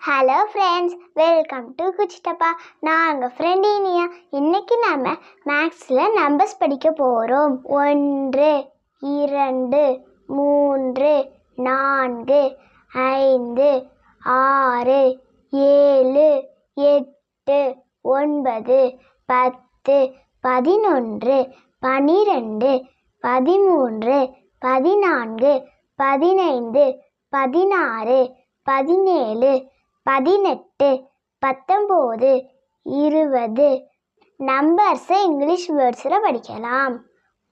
Hello friends welcome to குச்சிட்டப்பா நான் உங்கள் ஃப்ரெண்ட் இனியா இன்றைக்கி நம்ம மேக்ஸில் நம்பர்ஸ் படிக்க போகிறோம் ஒன்று இரண்டு மூன்று நான்கு ஐந்து ஆறு ஏழு எட்டு ஒன்பது பத்து பதினொன்று பனிரெண்டு பதிமூன்று பதினான்கு பதினைந்து பதினாறு பதினேழு பதினெட்டு பத்தொம்போது இருபது. நம்பர்ஸை இங்கிலீஷ் வேர்ட்ஸில் படிக்கலாம்.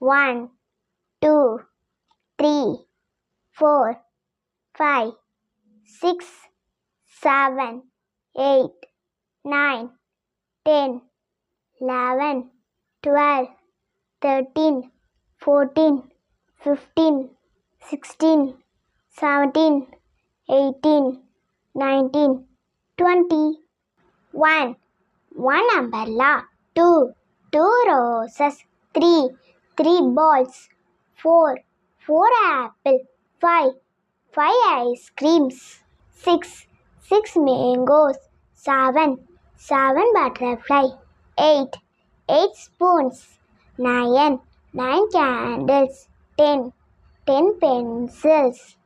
One two three four five six seven eight nine ten eleven twelve thirteen fourteen fifteen sixteen seventeen eighteen nineteen, twenty, one, one umbrella, two, two roses, three, three balls, four, four apple, five, five ice creams, six, six mangoes, seven, seven butterfly, eight, eight spoons, nine, nine candles, ten, ten pencils.